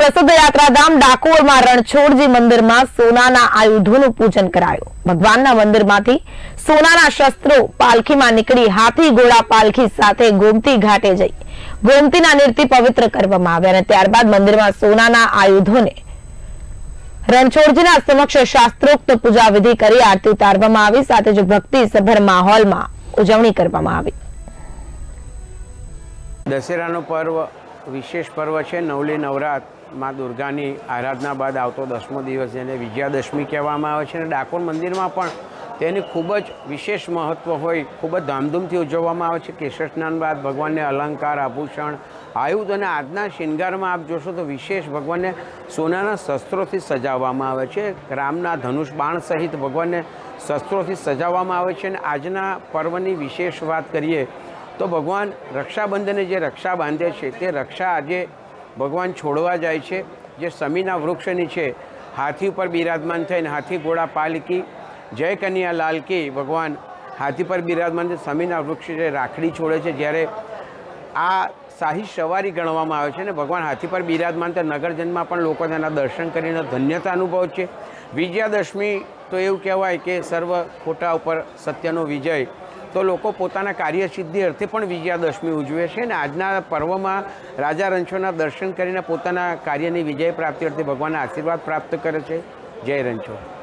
પ્રસિદ્ધ યાત્રાધામ ડાકોરમાં રણછોડજી મંદિરમાં સોનાના આયુધોનું પૂજન કરાયું. ભગવાનના મંદિરમાંથી સોનાના શસ્ત્રો પાલખીમાં નીકળી હાથી ઘોડા પાલખી સાથે ગોમતી ઘાટે જઈ ગોમતીના નીરથી પવિત્ર કરવામાં આવ્યા અને ત્યારબાદ મંદિરમાં સોનાના આયુધોને રણછોડજીના સમક્ષ શાસ્ત્રોક્ત પૂજા વિધિ કરી આરતી ઉતારવામાં આવી. સાથે જ ભક્તિ સભર માહોલમાં ઉજવણી કરવામાં આવી. દશેરાનો પર્વ વિશેષ પર્વ છે નવલી નવરાત. માં દુર્ગાની આરાધના બાદ આવતો દસમો દિવસ જેને વિજયાદશમી કહેવામાં આવે છે અને ડાકોર મંદિરમાં પણ તેની ખૂબ જ વિશેષ મહત્ત્વ હોય, ખૂબ જ ધામધૂમથી ઉજવવામાં આવે છે. કેશર સ્નાન બાદ ભગવાનને અલંકાર, આભૂષણ, આયુધ અને આજના શિંગારમાં આપ જોશો તો વિશેષ ભગવાનને સોનાના શસ્ત્રોથી સજાવવામાં આવે છે. રામના ધનુષ બાણ સહિત ભગવાનને શસ્ત્રોથી સજાવવામાં આવે છે. અને આજના પર્વની વિશેષ વાત કરીએ તો ભગવાન રક્ષાબંધને જે રક્ષા બાંધે છે, તે રક્ષા આજે ભગવાન છોડવા જાય છે. જે સમીના વૃક્ષની છે, હાથી ઉપર બિરાજમાન થઈને હાથી ઘોડા પાલકી, જય કન્યા લાલકી ભગવાન હાથી પર બિરાજમાન સમીના વૃક્ષ છે રાખડી છોડે છે. જ્યારે આ શાહી સવારી ગણવામાં આવે છે અને ભગવાન હાથી પર બિરાજમાન તો નગરજનમાં પણ લોકો તેના દર્શન કરીને ધન્યતા અનુભવ છે. વિજયાદશમી તો એવું કહેવાય કે સર્વ ખોટા ઉપર સત્યનો વિજય તો લોકો પોતાના કાર્યસિદ્ધિ અર્થે પણ વિજયાદશમી ઉજવે છે અને આજના પર્વમાં રાજા રણછોડના દર્શન કરીને પોતાના કાર્યની વિજય પ્રાપ્તિ અર્થે ભગવાનના આશીર્વાદ પ્રાપ્ત કરે છે. જય રણછોડ.